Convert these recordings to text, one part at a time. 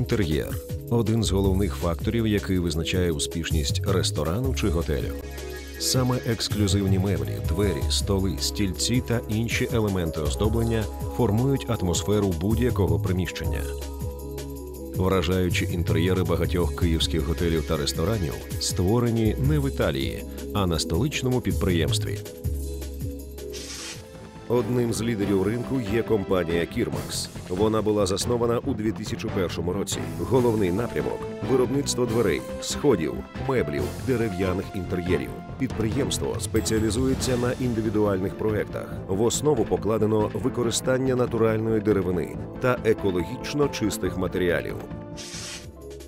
Інтер'єр один з головних факторів, який визначає успішність ресторану чи готелю. Саме ексклюзивні меблі, двері, столи, стільці та інші елементи оздоблення формують атмосферу будь-якого приміщення. Вражаючі інтер'єри багатьох київських готелів та ресторанів створені не в Італії, а на столичному підприємстві. Одним з лідерів ринку є компанія Кірмакс. Вона була заснована у 2001 році. Головний напрямок виробництво дверей, сходів, меблів, дерев'яних інтер'єрів. Підприємство спеціалізується на індивідуальних проектах. В основу покладено використання натуральної деревини та екологічно чистих матеріалів.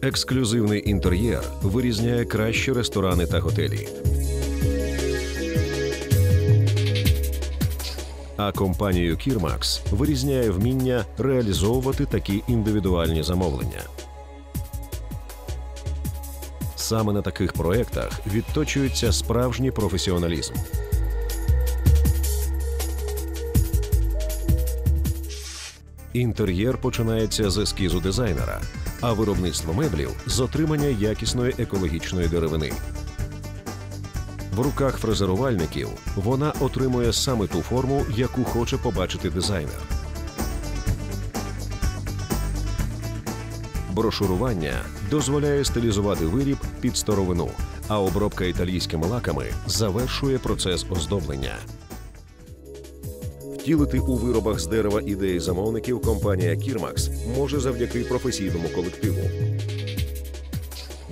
Ексклюзивний інтер'єр вирізняє кращі ресторани та готелі. А компанію Кірмакс вирізняє вміння реалізовувати такі індивідуальні замовлення. Саме на таких проєктах відточується справжній професіоналізм. Інтер'єр починається з ескізу дизайнера, а виробництво меблів з отримання якісної екологічної деревини. В руках фрезерувальників вона отримує саме ту форму, яку хоче побачити дизайнер. Брошурування дозволяє стилізувати виріб під старовину, а обробка італійськими лаками завершує процес оздоблення. Втілити у виробах з дерева ідеї замовників компанія Кірмакс може завдяки професійному колективу.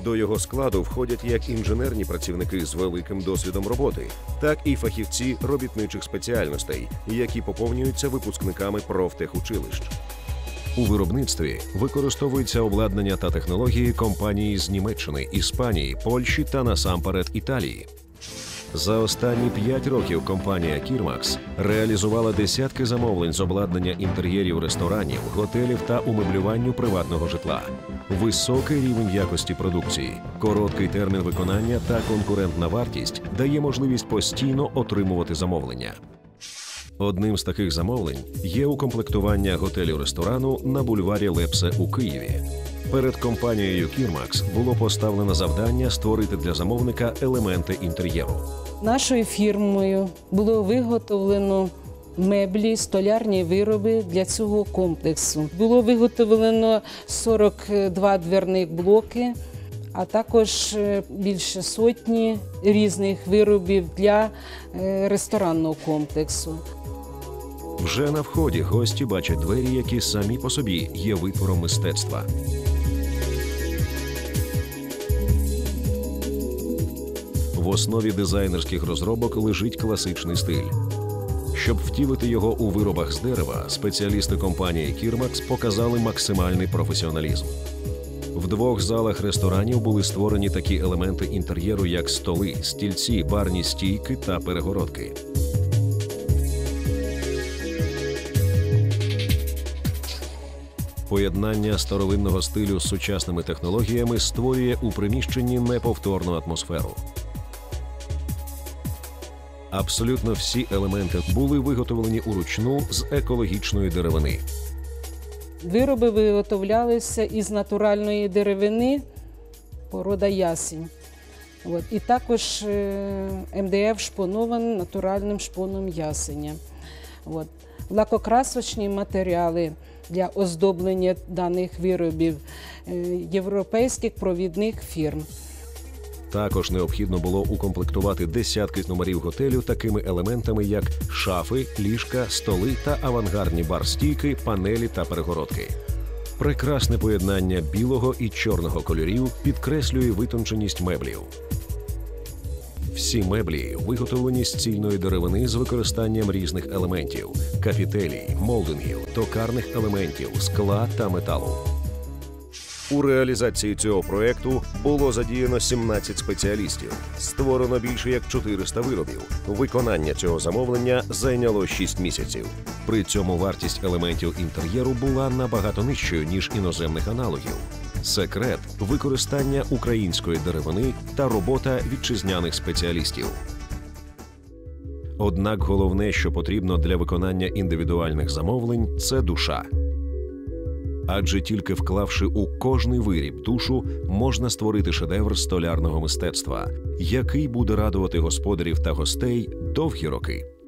До його складу входять як інженерні працівники з великим досвідом роботи, так і фахівці робітничих спеціальностей, які поповнюються випускниками профтехучилищ. У виробництві використовується обладнання та технології компанії з Німеччини, Іспанії, Польщі та насамперед Італії. За останні п'ять років компанія Кірмакс реалізувала десятки замовлень з обладнання інтер'єрів ресторанів, готелів та умеблюванню приватного житла. Високий рівень якості продукції, короткий термін виконання та конкурентна вартість дає можливість постійно отримувати замовлення. Одним з таких замовлень є укомплектування готелю ресторану на бульварі Лепсе у Києві. Перед компанією Кірмакс було поставлено завдання створити для замовника елементи інтер'єру. Нашою фірмою було виготовлено меблі, столярні вироби для цього комплексу. Було виготовлено 42 дверних блоки, а також е, більше сотні різних виробів для е, ресторанного комплексу. Вже на вході гості бачать двері, які самі по собі є витвором мистецтва. Основі дизайнерських розробок лежить класичний стиль. Щоб втілити його у виробах з дерева, спеціалісти компанії Кірмакс показали максимальний професіоналізм. В двох залах ресторанів були створені такі елементи інтер'єру, як столи, стільці, барні стійки та перегородки. Поєднання старовинного стилю з сучасними технологіями створює у приміщенні неповторну атмосферу. Абсолютно всі елементи були виготовлені уручну з екологічної деревини. Вироби виготовлялися із натуральної деревини, порода ясінь. От. І також е, МДФ шпонований натуральним шпоном ясеня. От. Лакокрасочні матеріали для оздоблення даних виробів е, європейських провідних фірм. Також необхідно було укомплектувати десятки номерів готелю такими елементами, як шафи, ліжка, столи та авангардні бар-стійки, панелі та перегородки. Прекрасне поєднання білого і чорного кольорів підкреслює витонченість меблів. Всі меблі виготовлені з цільної деревини з використанням різних елементів: капітелій, молдингів, токарних елементів, скла та металу. У реалізації цього проекту було задіяно 17 спеціалістів. Створено більше як 400 виробів. Виконання цього замовлення зайняло 6 місяців. При цьому вартість елементів інтер'єру була набагато нижчою ніж іноземних аналогів. Секрет використання української деревини та робота вітчизняних спеціалістів. Однак головне, що потрібно для виконання індивідуальних замовлень, це душа. Адже тільки вклавши у кожний виріб душу, можна створити шедевр столярного мистецтва, який буде радувати господарів та гостей довгі роки.